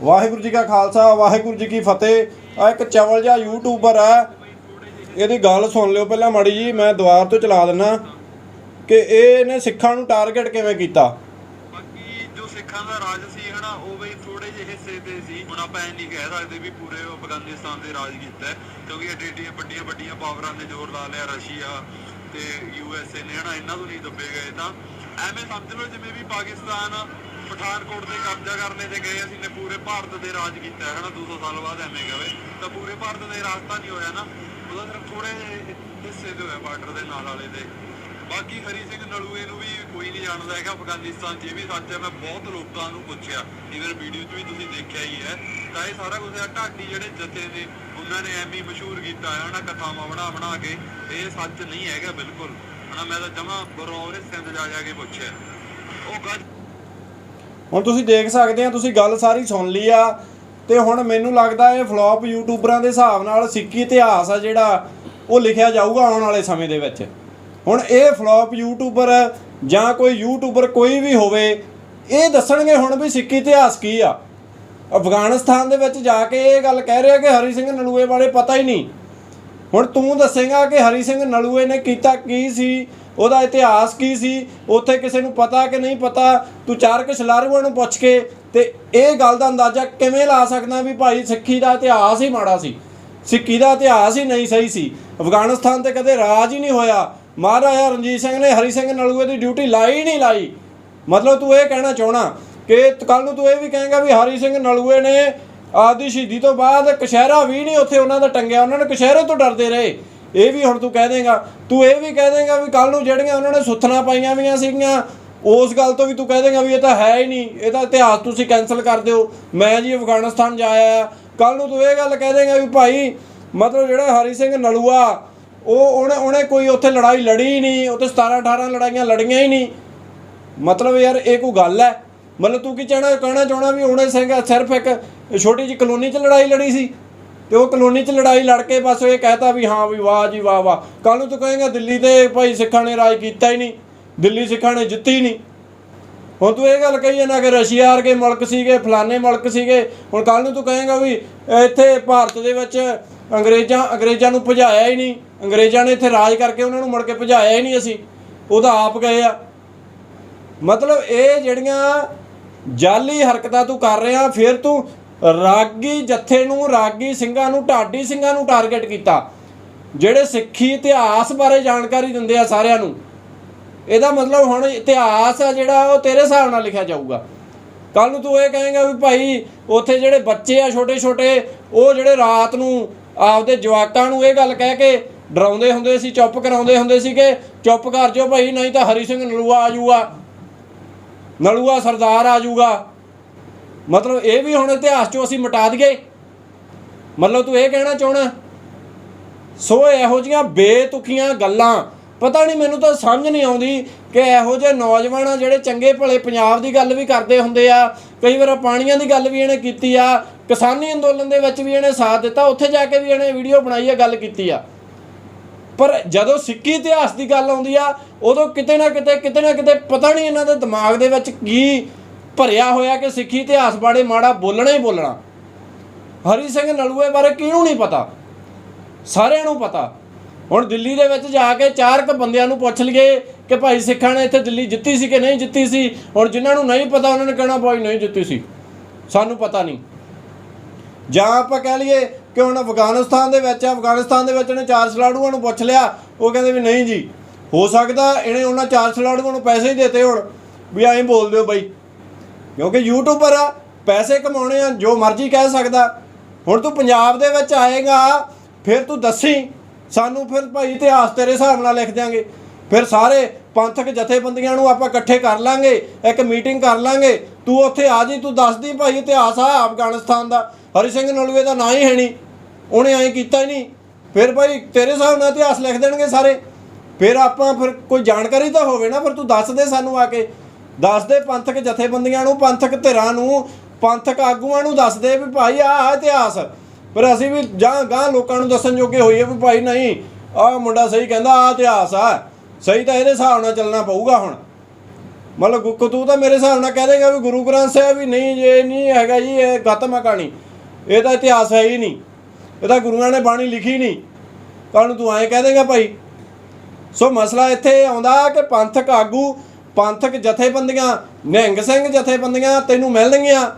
ਵਾਹਿਗੁਰੂ ਜੀ ਕਾ ਖਾਲਸਾ, ਵਾਹਿਗੁਰੂ ਜੀ ਕੀ ਫਤਿਹ। ਆ ਇੱਕ ਚਵਲ ਜਿਹਾ ਯੂਟਿਊਬਰ ਹੈ। ਇਹਦੀ ਗੱਲ ਸੁਣ ਲਿਓ ਪਹਿਲਾਂ ਮਾੜੀ ਜੀ, ਮੈਂ ਦੁਆਰ ਤੋਂ ਚਲਾ ਦਿੰਨਾ ਕਿ ਇਹ ਇਹਨੇ ਸਿੱਖਾਂ ਨੂੰ ਟਾਰਗੇਟ ਕਿਵੇਂ ਕੀਤਾ? ਬਾਕੀ ਜੋ ਸਿੱਖਾਂ ਦਾ ਰਾਜ ਸੀ, ਹਨਾ, ਉਹ ਵੀ ਥੋੜੇ ਜਿਹੇ ਹਿੱਸੇ ਤੇ ਸੀ। ਹੁਣ ਆਪਾਂ ਇਹ ਨਹੀਂ ਕਹਿ ਸਕਦੇ ਵੀ ਪੂਰੇ ਅਫਗਾਨਿਸਤਾਨ ਤੇ ਰਾਜ ਕੀਤਾ ਕਿਉਂਕਿ ਇਹ ਵੱਡੀਆਂ ਵੱਡੀਆਂ ਪਾਵਰਾਂ ਨੇ ਜ਼ੋਰ ਲਾ ਲਿਆ, ਰਸ਼ੀਆ ਤੇ ਯੂਐਸਏ ਨੇ, ਹਨਾ, ਇਹਨਾਂ ਤੋਂ ਨਹੀਂ ਦੱਬੇ ਗਏ ਤਾਂ। ਐਵੇਂ ਸਮਝ ਲਓ ਜਿਵੇਂ ਵੀ ਪਾਕਿਸਤਾਨ ਪਠਾਨਕੋਟ ਦੇ ਕਬਜ਼ਾ ਕਰਨੇ ਤੇ ਗਏ, ਅਸੀਂ ਨੇ ਪੂਰੇ ਭਾਰਤ ਦੇ ਰਾਜ ਕੀਤਾ ਹੈ ਹਨਾ 200 ਸਾਲ ਬਾਅਦ ਐਵੇਂ ਕਹਵੇ ਤਾਂ ਪੂਰੇ ਭਾਰਤ ਦੇ ਰਾਜਤਾ ਨਹੀਂ ਹੋਇਆ ਨਾ। ਉਹਦਾ ਸਿਰਫ ਥੋੜੇ ਹਿੱਸੇ ਤੇ ਹੋਇਆ ਬਾਰਡਰ ਦੇ ਨਾਲ ਵਾਲੇ ਦੇ। ਬਾਕੀ ਹਰੀ ਸਿੰਘ ਨਲੂਏ ਨੂੰ ਵੀ ਕੋਈ ਨਹੀਂ ਜਾਣਦਾ ਹੈਗਾ, ਅਫਗਾਨਿਸਤਾਨ 'ਚ ਇਹ ਵੀ ਸੱਚ ਹੈ, ਮੈਂ ਬਹੁਤ ਲੋਕਾਂ ਨੂੰ ਪੁੱਛਿਆ। ਇਵਨ ਵੀਡੀਓ 'ਚ ਵੀ ਤੁਸੀਂ ਦੇਖਿਆ ਹੀ ਹੈ। ਤਾਂ ਇਹ ਸਾਰਾ ਕੁਝ ਆ, ਢਾਡੀ ਜਿਹੜੇ ਜਥੇ ਨੇ, ਉਹਨਾਂ ਨੇ ਐਵੇਂ ਮਸ਼ਹੂਰ ਕੀਤਾ ਹੈ ਉਹਨਾਂ ਕਥਾਵਾਂ ਬਣਾ ਬਣਾ ਕੇ। ਇਹ ਸੱਚ ਨਹੀਂ ਹੈਗਾ, ਬਿਲਕੁਲ। ਹਨਾ, ਮੈਂ ਤਾਂ ਜਮਾ ਬਰੌਰ ਸਿੰਧ ਜਾ ਜਾ ਕੇ ਪੁੱਛਿਆ। ਉਹ ਗੱਜ ਹੁਣ ਤੁਸੀਂ ਦੇਖ ਸਕਦੇ ਆ, ਤੁਸੀਂ ਗੱਲ ਸਾਰੀ ਸੁਣ ਲਈ ਆ। ਤੇ ਹੁਣ ਮੈਨੂੰ ਲੱਗਦਾ ਇਹ ਫਲॉप ਯੂਟਿਊਬਰਾਂ ਦੇ ਹਿਸਾਬ ਨਾਲ ਸਿੱਕੀ ਇਤਿਹਾਸ ਆ ਜਿਹੜਾ ਉਹ ਲਿਖਿਆ ਜਾਊਗਾ ਆਉਣ ਵਾਲੇ ਸਮੇਂ ਦੇ ਵਿੱਚ। ਹੁਣ ਇਹ ਫਲॉप ਯੂਟਿਊਬਰ ਜਾਂ ਕੋਈ ਯੂਟਿਊਬਰ ਕੋਈ ਵੀ ਹੋਵੇ, ਇਹ ਦੱਸਣਗੇ ਹੁਣ ਵੀ ਸਿੱਕੀ ਇਤਿਹਾਸ ਕੀ ਆ। ਅਫਗਾਨਿਸਤਾਨ ਦੇ ਵਿੱਚ ਜਾ ਕੇ ਇਹ ਗੱਲ ਕਹਿ ਰਿਹਾ ਕਿ ਹਰੀ ਸਿੰਘ ਨਲੂਏ ਬਾਰੇ ਪਤਾ ਹੀ ਨਹੀਂ। ਹੁਣ ਤੂੰ ਦੱਸੇਗਾ ਕਿ ਹਰੀ ਸਿੰਘ ਨਲੂਏ ਨੇ ਕੀਤਾ ਕੀ ਸੀ ਉਹਦਾ ਇਤਿਹਾਸ ਕੀ ਸੀ? ਉੱਥੇ ਕਿਸੇ ਨੂੰ ਪਤਾ ਕਿ ਨਹੀਂ ਪਤਾ? ਤੂੰ ਚਾਰ ਕੁ ਸ਼ਲਾਰੂਆਂ ਨੂੰ ਪੁੱਛ ਕੇ ਤੇ ਇਹ ਗੱਲ ਦਾ ਅੰਦਾਜ਼ਾ ਕਿਵੇਂ ਲਾ ਸਕਦਾ ਵੀ ਭਾਈ ਸਿੱਖੀ ਦਾ ਇਤਿਹਾਸ ਹੀ ਮਾੜਾ ਸੀ? ਸਿੱਖੀ ਦਾ ਇਤਿਹਾਸ ਹੀ ਨਹੀਂ ਸਹੀ ਸੀ। ਅਫਗਾਨਿਸਤਾਨ ਤੇ ਕਦੇ ਰਾਜ ਹੀ ਨਹੀਂ ਹੋਇਆ। ਮਹਾਰਾਜਾ ਰਣਜੀਤ ਸਿੰਘ ਨੇ ਹਰੀ ਸਿੰਘ ਨਲੂਏ ਦੀ ਡਿਊਟੀ ਲਾਈ ਨਹੀਂ ਲਾਈ। ਮਤਲਬ ਤੂੰ ਇਹ ਕਹਿਣਾ ਚਾਹਣਾ ਕਿ ਕੱਲ ਨੂੰ ਤੂੰ ਇਹ ਵੀ ਕਹੇਗਾ ਵੀ ਹਰੀ ਸਿੰਘ ਨਲੂਏ ਨੇ ਆਦੀ ਸ਼ਹੀਦੀ ਤੋਂ ਬਾਅਦ ਕਸ਼ਹਿਰਾ ਵੀ ਨਹੀਂ ਉੱਥੇ ਉਹਨਾਂ ਦਾ ਟੰਗਿਆ। ਉਹਨਾਂ ਨੇ ਕਸ਼ਹਿਰੇ ਤੋਂ ਡਰਦੇ ਰਹੇ। ਇਹ ਵੀ ਹੁਣ ਤੂੰ ਕਹਿ ਦੇਗਾ, ਤੂੰ ਇਹ ਵੀ ਕਹਿ ਦੇਗਾ ਵੀ ਕੱਲ ਨੂੰ ਜਿਹੜੀਆਂ ਉਹਨਾਂ ਨੇ ਸੁੱਥਣਾ ਪਾਈਆਂ ਵੀਆਂ ਸੀਗੀਆਂ, ਉਸ ਗੱਲ ਤੋਂ ਵੀ ਤੂੰ ਕਹਿ ਦੇਗਾ ਵੀ ਇਹ ਤਾਂ ਹੈ ਹੀ ਨਹੀਂ, ਇਹ ਤਾਂ ਇਤਿਹਾਸ ਤੁਸੀਂ ਕੈਨਸਲ ਕਰ ਦਿਓ। ਮੈਂ ਜੀ ਅਫਗਾਨਿਸਤਾਨ ਜਾਇਆ ਕੱਲ ਨੂੰ ਤੂੰ ਇਹ ਗੱਲ ਕਹਿ ਦੇਗਾ ਵੀ ਭਾਈ, ਮਤਲਬ ਜਿਹੜਾ ਹਰੀ ਸਿੰਘ ਨਲੂਆ, ਉਹ ਉਹਨੇ ਉਹਨੇ ਕੋਈ ਉੱਥੇ ਲੜਾਈ ਲੜੀ ਹੀ ਨਹੀਂ, ਉੱਥੇ 17 18 ਲੜਾਈਆਂ ਲੜੀਆਂ ਹੀ ਨਹੀਂ। ਮਤਲਬ ਯਾਰ ਇਹ ਕੋਈ ਗੱਲ ਹੈ? ਮਤਲਬ ਤੂੰ ਕੀ ਚਾਹਣਾ ਕਹਿਣਾ ਚਾਹਣਾ ਵੀ ਉਹਨੇ ਸਿੰਘ ਸਿਰਫ ਇੱਕ ਛੋਟੀ ਜਿਹੀ ਕਲੋਨੀ 'ਚ ਲੜਾਈ ਲੜੀ ਸੀ? ਤੇ ਉਹ ਕਲੋਨੀ 'ਚ ਲੜਾਈ ਲੜ ਕੇ ਬਸ ਇਹ ਕਹਿਤਾ ਵੀ ਹਾਂ ਵੀ ਵਾਹ ਜੀ ਵਾਹ ਵਾਹ। ਕੱਲ ਨੂੰ ਤੂੰ ਕਹੇਗਾ ਦਿੱਲੀ ਤੇ ਭਾਈ ਸਿੱਖਾਂ ਨੇ ਰਾਜ ਕੀਤਾ ਹੀ ਨਹੀਂ। ਦਿੱਲੀ ਸਿੱਖਾਂ ਨੇ ਜਿੱਤੀ ਨਹੀਂ। ਹੁਣ ਤੂੰ ਇਹ ਗੱਲ ਕਹੀ ਨਾ ਕਿ ਰਸ਼ੀਆ ਵਰਗੇ ਮੁਲਕ ਸੀਗੇ, ਫਲਾਣੇ ਮੁਲਕ ਸੀਗੇ। ਹੁਣ ਕੱਲ ਨੂੰ ਤੂੰ ਕਹੇਗਾ ਵੀ ਇੱਥੇ ਭਾਰਤ ਦੇ ਵਿੱਚ ਅੰਗਰੇਜ਼ਾਂ ਅੰਗਰੇਜ਼ਾਂ ਨੂੰ ਭਜਾਇਆ ਹੀ ਨਹੀਂ। ਅੰਗਰੇਜ਼ਾਂ ਨੇ ਇੱਥੇ ਰਾਜ ਕਰਕੇ ਉਹਨਾਂ ਨੂੰ ਮੁੜ ਕੇ ਭਜਾਇਆ ਹੀ ਨਹੀਂ ਅਸੀਂ। ਉਹਦਾ ਆਪ ਗਏ ਆ। ਮਤਲਬ ਇਹ ਜਿਹੜੀਆਂ ਜਾਲੀ ਹਰਕਤਾਂ ਤੂੰ ਕਰ ਰਿਹਾ, ਫਿਰ ਤੂੰ ਰਾਗੀ ਜੱਥੇ ਨੂੰ, ਰਾਗੀ ਸਿੰਘਾਂ ਨੂੰ, ਢਾਡੀ ਸਿੰਘਾਂ ਨੂੰ ਟਾਰਗੇਟ ਕੀਤਾ। ਜਿਹੜੇ ਸਿੱਖੀ ਇਤਿਹਾਸ ਬਾਰੇ ਜਾਣਕਾਰੀ ਦਿੰਦੇ ਆ ਸਾਰਿਆਂ ਨੂੰ, ਇਹਦਾ ਮਤਲਬ ਹੁਣ ਇਤਿਹਾਸ ਆ ਜਿਹੜਾ, ਉਹ ਤੇਰੇ ਹਿਸਾਬ ਨਾਲ ਲਿਖਿਆ ਜਾਊਗਾ। ਕੱਲ ਨੂੰ ਤੂੰ ਇਹ ਕਹੇਗਾ ਵੀ ਭਾਈ, ਉੱਥੇ ਜਿਹੜੇ ਬੱਚੇ ਆ ਛੋਟੇ ਛੋਟੇ ਉਹ ਜਿਹੜੇ ਰਾਤ ਨੂੰ ਆਪਦੇ ਜਵਾਕਾਂ ਨੂੰ ਇਹ ਗੱਲ ਕਹਿ ਕੇ ਡਰਾਉਂਦੇ ਹੁੰਦੇ ਸੀ, ਚੁੱਪ ਕਰਾਉਂਦੇ ਹੁੰਦੇ ਸੀ ਕਿ ਚੁੱਪ ਕਰ ਜਾਓ ਭਾਈ, ਨਹੀਂ ਤਾਂ ਹਰੀ ਸਿੰਘ ਨਲੂਆ ਆ ਜਾਊਗਾ। ਨਲੂਆ ਸਰਦਾਰ ਆ ਜਾਊਗਾ। ਮਤਲਬ ਇਹ ਵੀ ਹੁਣ ਇਤਿਹਾਸ ਚੋਂ ਅਸੀਂ ਮਿਟਾ ਦਈਏ। ਮਤਲਬ ਤੂੰ ਇਹ ਕਹਿਣਾ ਚਾਹਣਾ, ਸੋ ਇਹੋ ਜੀਆਂ ਬੇਤੁਕੀਆਂ ਗੱਲਾਂ, ਪਤਾ ਨਹੀਂ ਮੈਨੂੰ ਤਾਂ ਸਮਝ ਨਹੀਂ ਆਉਂਦੀ ਕਿ ਇਹੋ ਜਿਹੇ ਨੌਜਵਾਨ ਆ ਜਿਹੜੇ ਚੰਗੇ ਭਲੇ ਪੰਜਾਬ ਦੀ ਗੱਲ ਵੀ ਕਰਦੇ ਹੁੰਦੇ ਆ, ਕਈ ਵਾਰ ਪਾਣੀਆਂ ਦੀ ਗੱਲ ਵੀ ਇਹਨੇ ਕੀਤੀ ਆ, ਕਿਸਾਨੀ ਅੰਦੋਲਨ ਦੇ ਵਿੱਚ ਵੀ ਇਹਨੇ ਸਾਥ ਦਿੱਤਾ, ਉੱਥੇ ਜਾ ਕੇ ਵੀ ਇਹਨੇ ਵੀਡੀਓ ਬਣਾਈ ਆ, ਗੱਲ ਕੀਤੀ ਆ। ਪਰ ਜਦੋਂ ਸਿੱਖੀ ਇਤਿਹਾਸ ਦੀ ਗੱਲ ਆਉਂਦੀ ਆ, ਉਦੋਂ ਕਿਤੇ ਨਾ ਕਿਤੇ ਕਿਤੇ ਨਾ ਕਿਤੇ ਪਤਾ ਨਹੀਂ ਇਹਨਾਂ ਦੇ ਦਿਮਾਗ ਦੇ ਵਿੱਚ ਕੀ ਭਰਿਆ ਹੋਇਆ ਕਿ ਸਿੱਖੀ ਇਤਿਹਾਸ ਬਾਰੇ ਮਾੜਾ ਬੋਲਣਾ ਹੀ ਬੋਲਣਾ। ਹਰੀ ਸਿੰਘ ਨਲੂਏ ਬਾਰੇ ਕਿਹਨੂੰ ਨਹੀਂ ਪਤਾ? ਸਾਰਿਆਂ ਨੂੰ ਪਤਾ। ਹੁਣ ਦਿੱਲੀ ਦੇ ਵਿੱਚ ਜਾ ਕੇ ਚਾਰ ਕ ਬੰਦਿਆਂ ਨੂੰ ਪੁੱਛ ਲਈਏ ਕਿ ਭਾਈ ਸਿੱਖਾਂ ਨੇ ਇੱਥੇ ਦਿੱਲੀ ਜਿੱਤੀ ਸੀ ਕਿ ਨਹੀਂ ਜਿੱਤੀ ਸੀ? ਹੁਣ ਜਿਨ੍ਹਾਂ ਨੂੰ ਨਹੀਂ ਪਤਾ, ਉਹਨਾਂ ਨੇ ਕਹਿਣਾ ਭਾਈ ਨਹੀਂ ਜਿੱਤੀ ਸੀ। ਸਾਨੂੰ ਪਤਾ ਨਹੀਂ। ਜਾਂ ਆਪਾਂ ਕਹਿ ਲਈਏ ਕਿ ਹੁਣ ਅਫਗਾਨਿਸਤਾਨ ਦੇ ਵਿੱਚ ਅਫਗਾਨਿਸਤਾਨ ਦੇ ਵਿੱਚ ਇਹਨੇ ਚਾਰ ਸਲਾੜੂਆਂ ਨੂੰ ਪੁੱਛ ਲਿਆ, ਉਹ ਕਹਿੰਦੇ ਵੀ ਨਹੀਂ ਜੀ। ਹੋ ਸਕਦਾ ਇਹਨੇ ਉਹਨਾਂ ਚਾਰ ਸਲਾੜੂਆਂ ਨੂੰ ਪੈਸੇ ਹੀ ਦਿੱਤੇ ਹੁਣ। ਵੀ ਐਂ ਬੋਲ ਦਿਓ ਬਾਈ। ਕਿਉਂਕਿ ਯੂਟਿਊਬਰ ਆ, ਪੈਸੇ ਕਮਾਉਣੇ ਆ, ਜੋ ਮਰਜ਼ੀ ਕਹਿ ਸਕਦਾ। ਹੁਣ ਤੂੰ ਪੰਜਾਬ ਦੇ ਵਿੱਚ ਆਏਗਾ, ਫਿਰ ਤੂੰ ਦੱਸੀ। ਸਾਨੂੰ ਫਿਰ ਭਾਈ ਇਤਿਹਾਸ ਤੇਰੇ ਹਿਸਾਬ ਨਾਲ ਲਿਖ ਦਿਆਂਗੇ। ਫਿਰ ਸਾਰੇ ਪੰਥਕ ਜਥੇਬੰਦੀਆਂ ਨੂੰ ਆਪਾਂ ਇਕੱਠੇ ਕਰ ਲਾਂਗੇ, ਇੱਕ ਮੀਟਿੰਗ ਕਰ ਲਾਂਗੇ। ਤੂੰ ਉੱਥੇ ਆ ਜੀ, ਤੂੰ ਦੱਸਦੀ ਭਾਈ ਇਤਿਹਾਸ ਆ ਅਫਗਾਨਿਸਤਾਨ ਦਾ। ਹਰੀ ਸਿੰਘ ਨਲੂਏ ਦਾ ਨਾਂ ਹੀ ਹੈ ਨਹੀਂ। ਉਹਨੇ ਐਂ ਕੀਤਾ ਹੀ ਨਹੀਂ। ਫਿਰ ਭਾਈ ਤੇਰੇ ਹਿਸਾਬ ਨਾਲ ਇਤਿਹਾਸ ਲਿਖ ਦੇਣਗੇ ਸਾਰੇ। ਫਿਰ ਆਪਾਂ ਫਿਰ ਕੋਈ ਜਾਣਕਾਰੀ ਤਾਂ ਹੋਵੇ ਨਾ, ਫਿਰ ਤੂੰ ਦੱਸ ਦੇ ਸਾਨੂੰ ਆ ਕੇ। ਦੱਸਦੇ ਪੰਥਕ ਜਥੇਬੰਦੀਆਂ ਨੂੰ, ਪੰਥਕ ਧਿਰਾਂ ਨੂੰ, ਪੰਥਕ ਆਗੂਆਂ ਨੂੰ ਦੱਸਦੇ ਵੀ ਭਾਈ ਆਹ ਇਤਿਹਾਸ। ਪਰ ਅਸੀਂ ਵੀ ਜਾਂ ਗਾਂ ਲੋਕਾਂ ਨੂੰ ਦੱਸਣ ਜੋਗੇ ਹੋਈਏ ਵੀ ਭਾਈ ਨਹੀਂ, ਆਹ ਮੁੰਡਾ ਸਹੀ ਕਹਿੰਦਾ ਆਹ ਇਤਿਹਾਸ ਆ। ਸਹੀ ਤਾਂ ਇਹਦੇ ਹਿਸਾਬ ਨਾਲ ਚੱਲਣਾ ਪਊਗਾ ਹੁਣ। ਮਤਲਬ ਗੁ- ਤੂੰ ਤਾਂ ਮੇਰੇ ਹਿਸਾਬ ਨਾਲ ਕਹਿ ਦੇਗਾ ਵੀ ਗੁਰੂ ਗ੍ਰੰਥ ਸਾਹਿਬ ਵੀ ਨਹੀਂ ਇਹ ਨਹੀਂ ਹੈਗਾ ਜੀ, ਇਹ ਖਤਮ ਹੈ ਕਹਾਣੀ। ਇਹ ਤਾਂ ਇਤਿਹਾਸ ਹੈ ਹੀ ਨਹੀਂ। ਇਹ ਤਾਂ ਗੁਰੂਆਂ ਨੇ ਬਾਣੀ ਲਿਖੀ ਨਹੀਂ। ਕੱਲ ਤੂੰ ਐਂ ਕਹਿ ਦੇਗਾ ਭਾਈ, ਸੋ ਮਸਲਾ ਇੱਥੇ ਆਉਂਦਾ ਕਿ ਪੰਥਕ ਆਗੂ ਪੰਥਕ ਜਥੇਬੰਦੀਆਂ, ਨਿਹੰਗ ਸਿੰਘ ਜਥੇਬੰਦੀਆਂ ਤੈਨੂੰ ਮਿਲਣਗੀਆਂ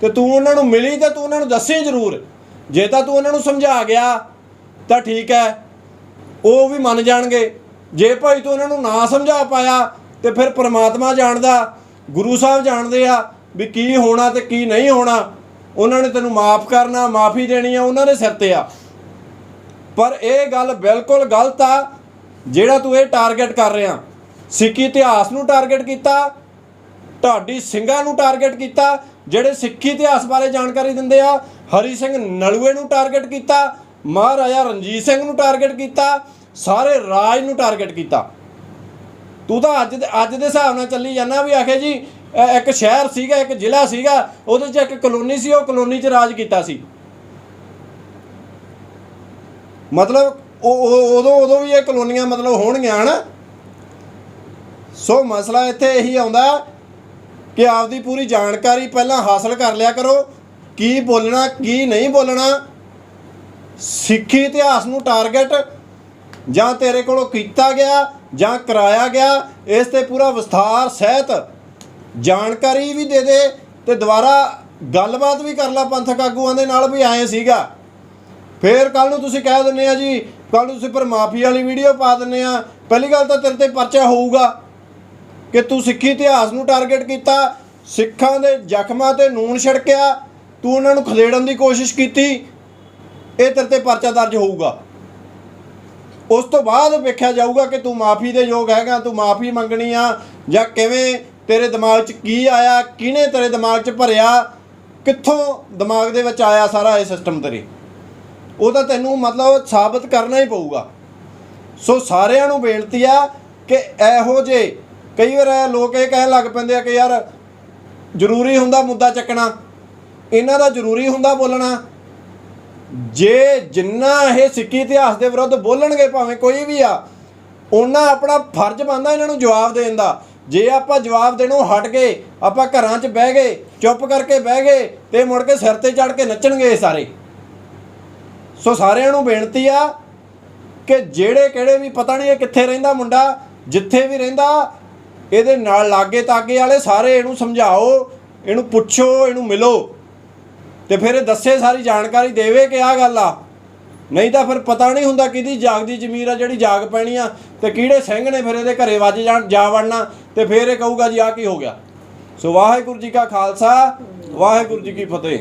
ਤੇ ਤੂੰ ਉਹਨਾਂ ਨੂੰ ਮਿਲੀ ਤੇ ਤੂੰ ਉਹਨਾਂ ਨੂੰ ਦੱਸੇ ਜ਼ਰੂਰ। ਜੇ ਤਾਂ ਤੂੰ ਉਹਨਾਂ ਨੂੰ ਸਮਝਾ ਗਿਆ, ਤਾਂ ਠੀਕ ਹੈ। ਉਹ ਵੀ ਮੰਨ ਜਾਣਗੇ। ਜੇ ਭਾਈ ਤੂੰ ਉਹਨਾਂ ਨੂੰ ਨਾ ਸਮਝਾ ਪਾਇਆ, ਤੇ ਫਿਰ ਪ੍ਰਮਾਤਮਾ ਜਾਣਦਾ, ਗੁਰੂ ਸਾਹਿਬ ਜਾਣਦੇ ਆ ਵੀ ਕੀ ਹੋਣਾ ਤੇ ਕੀ ਨਹੀਂ ਹੋਣਾ। ਉਹਨਾਂ ਨੇ ਤੈਨੂੰ ਮਾਫ ਕਰਨਾ, ਮਾਫੀ ਦੇਣੀ ਆ, ਉਹਨਾਂ ਦੇ ਸਿਰ ਤੇ ਆ। ਪਰ ਇਹ ਗੱਲ ਬਿਲਕੁਲ ਗਲਤ ਆ, ਜਿਹੜਾ ਤੂੰ ਇਹ ਟਾਰਗੇਟ ਕਰ ਰਿਹਾ। ਸਿੱਖੀ ਇਤਿਹਾਸ ਨੂੰ ਟਾਰਗੇਟ ਕੀਤਾ ਢਾਡੀ ਸਿੰਘਾਂ ਨੂੰ ਟਾਰਗੇਟ ਕੀਤਾ, ਜਿਹੜੇ ਸਿੱਖੀ ਇਤਿਹਾਸ ਬਾਰੇ ਜਾਣਕਾਰੀ ਦਿੰਦੇ ਆ, ਹਰੀ ਸਿੰਘ ਨਲੂਏ ਨੂੰ ਟਾਰਗੇਟ ਕੀਤਾ, ਮਹਾਰਾਜਾ ਰਣਜੀਤ ਸਿੰਘ ਨੂੰ ਟਾਰਗੇਟ ਕੀਤਾ, ਸਾਰੇ ਰਾਜ ਨੂੰ ਟਾਰਗੇਟ ਕੀਤਾ। ਤੂੰ ਤਾਂ ਅੱਜ ਦੇ ਅੱਜ ਦੇ ਹਿਸਾਬ ਨਾਲ ਚੱਲੀ ਜਾਂਦਾ ਵੀ ਆਖੇ ਜੀ ਇੱਕ ਸ਼ਹਿਰ ਸੀਗਾ, ਇੱਕ ਜ਼ਿਲ੍ਹਾ ਸੀਗਾ, ਉਹਦੇ 'ਚ ਇੱਕ ਕਲੋਨੀ ਸੀ, ਉਹ ਕਲੋਨੀ 'ਚ ਰਾਜ ਕੀਤਾ ਸੀ। ਮਤਲਬ ਉਹ- ਉਦੋਂ ਉਦੋਂ ਵੀ ਇਹ ਕਲੋਨੀਆਂ ਮਤਲਬ ਹੋਣਗੀਆਂ, ਹਨ? ਸੋ ਮਸਲਾ ਇੱਥੇ ਇਹੀ ਆਉਂਦਾ ਕਿ ਆਪਦੀ ਪੂਰੀ ਜਾਣਕਾਰੀ ਪਹਿਲਾਂ ਹਾਸਲ ਕਰ ਲਿਆ ਕਰੋ, ਕੀ ਬੋਲਣਾ, ਕੀ ਨਹੀਂ ਬੋਲਣਾ, ਸਿੱਖੀ ਇਤਿਹਾਸ ਨੂੰ ਟਾਰਗੇਟ ਜਾਂ ਤੇਰੇ ਕੋਲੋਂ ਕੀਤਾ ਗਿਆ ਜਾਂ ਕਰਾਇਆ ਗਿਆ, ਇਸ ਤੇ ਪੂਰਾ ਵਿਸਥਾਰ, ਸਹਿਤ ਜਾਣਕਾਰੀ ਵੀ ਦੇ ਦੇ ਤੇ ਦੁਬਾਰਾ ਗੱਲਬਾਤ ਵੀ ਕਰ ਲਾ ਪੰਥਕ ਆਗੂਆਂ ਦੇ ਨਾਲ ਵੀ ਆਏ ਸੀਗਾ। ਫੇਰ ਕੱਲ ਨੂੰ ਤੁਸੀਂ ਕਹਿ ਦਿੰਦੇ ਆ ਜੀ ਕੱਲ ਨੂੰ ਤੁਸੀਂ ਪਰ ਮਾਫੀ ਵਾਲੀ ਵੀਡੀਓ ਪਾ ਦਿੰਦੇ ਆ। ਪਹਿਲੀ ਗੱਲ ਤਾਂ ਤੇਰੇ ਤੇ ਪਰਚਾ ਹੋਊਗਾ। ਕਿ ਤੂੰ ਸਿੱਖੀ ਇਤਿਹਾਸ ਨੂੰ ਟਾਰਗੇਟ ਕੀਤਾ, ਸਿੱਖਾਂ ਦੇ ਜ਼ਖਮਾਂ ਤੇ ਨੂਨ ਛਿੜਕਿਆ, ਤੂੰ ਉਹਨਾਂ ਨੂੰ ਖਦੇੜਨ ਦੀ ਕੋਸ਼ਿਸ਼ ਕੀਤੀ, ਇਹ ਤੇਰੇ ਤੇ ਪਰਚਾ ਦਰਜ ਹੋਊਗਾ। ਉਸ ਤੋਂ ਬਾਅਦ ਵੇਖਿਆ ਜਾਊਗਾ ਕਿ ਤੂੰ ਮਾਫੀ ਦੇ ਯੋਗ ਹੈਗਾ, ਤੂੰ ਮਾਫੀ ਮੰਗਣੀ ਆ, ਜਾਂ ਕਿਵੇਂ ਤੇਰੇ ਦਿਮਾਗ 'ਚ ਕੀ ਆਇਆ, ਕਿਹਨੇ ਤੇਰੇ ਦਿਮਾਗ 'ਚ ਭਰਿਆ, ਕਿੱਥੋਂ ਦਿਮਾਗ ਦੇ ਵਿੱਚ ਆਇਆ ਸਾਰਾ ਇਹ ਸਿਸਟਮ ਤੇਰੇ। ਉਹ ਤਾਂ ਤੈਨੂੰ ਮਤਲਬ ਸਾਬਤ ਕਰਨਾ ਹੀ ਪਊਗਾ। ਸੋ ਸਾਰਿਆਂ ਨੂੰ ਬੇਨਤੀ ਆ ਕਿ ਇਹੋ ਜੇ ਕਈ ਵਾਰ ਲੋਕ ਇਹ ਕਹਿਣ ਲੱਗ ਪੈਂਦੇ ਆ ਕਿ ਯਾਰ ਜ਼ਰੂਰੀ ਹੁੰਦਾ ਮੁੱਦਾ ਚੱਕਣਾ, ਇਹਨਾਂ ਦਾ ਜ਼ਰੂਰੀ ਹੁੰਦਾ ਬੋਲਣਾ। ਜੇ ਜਿੰਨਾ ਇਹ ਸਿੱਖੀ ਇਤਿਹਾਸ ਦੇ ਵਿਰੁੱਧ ਬੋਲਣਗੇ ਭਾਵੇਂ ਕੋਈ ਵੀ ਆ ਉਹਨਾਂ ਆਪਣਾ ਫਰਜ਼ ਬਣਦਾ ਇਹਨਾਂ ਨੂੰ ਜਵਾਬ ਦੇਣ ਦਾ। ਜੇ ਆਪਾਂ ਜਵਾਬ ਦੇਣੋਂ ਹਟ ਗਏ, ਆਪਾਂ ਘਰਾਂ 'ਚ ਬਹਿ ਗਏ, ਚੁੱਪ ਕਰਕੇ ਬਹਿ ਗਏ, ਤੇ ਮੁੜ ਕੇ ਸਿਰ ਤੇ ਚੜ ਕੇ ਨੱਚਣਗੇ ਇਹ ਸਾਰੇ। ਸੋ ਸਾਰਿਆਂ ਨੂੰ ਬੇਨਤੀ ਆ ਕਿ ਜਿਹੜੇ ਕਿਹੜੇ ਵੀ ਪਤਾ ਨਹੀਂ ਇਹ ਕਿੱਥੇ ਰਹਿੰਦਾ ਮੁੰਡਾ, ਜਿੱਥੇ ਵੀ ਰਹਿੰਦਾ ਇਹਦੇ ਨਾਲ ਲਾਗੇ ਤਾਗੇ ਵਾਲੇ ਸਾਰੇ ਇਹਨੂੰ ਸਮਝਾਓ, ਇਹਨੂੰ ਪੁੱਛੋ, ਇਹਨੂੰ ਮਿਲੋ। ਤੇ ਫਿਰ ਇਹ ਦੱਸੇ ਸਾਰੀ ਜਾਣਕਾਰੀ ਦੇਵੇ ਕਿ ਆਹ ਗੱਲ ਆ। ਨਹੀਂ ਤਾਂ ਫਿਰ ਪਤਾ ਨਹੀਂ ਹੁੰਦਾ ਕਿਹਦੀ ਜਾਗਦੀ ਜ਼ਮੀਰ ਆ, ਜਿਹੜੀ ਜਾਗ ਪੈਣੀ ਆ, ਤੇ ਕਿਹੜੇ ਸਿੰਘ ਨੇ ਫਿਰ ਇਹਦੇ ਘਰੇ ਵੱਜ ਜਾਣ, ਜਾ ਵੜਨਾ, ਤੇ ਫਿਰ ਇਹ ਕਹੂਗਾ ਜੀ ਆ ਕੀ ਹੋ ਗਿਆ। ਸੋ ਵਾਹਿਗੁਰੂ ਜੀ ਕਾ ਖਾਲਸਾ, ਵਾਹਿਗੁਰੂ ਜੀ ਕੀ ਫਤਿਹ।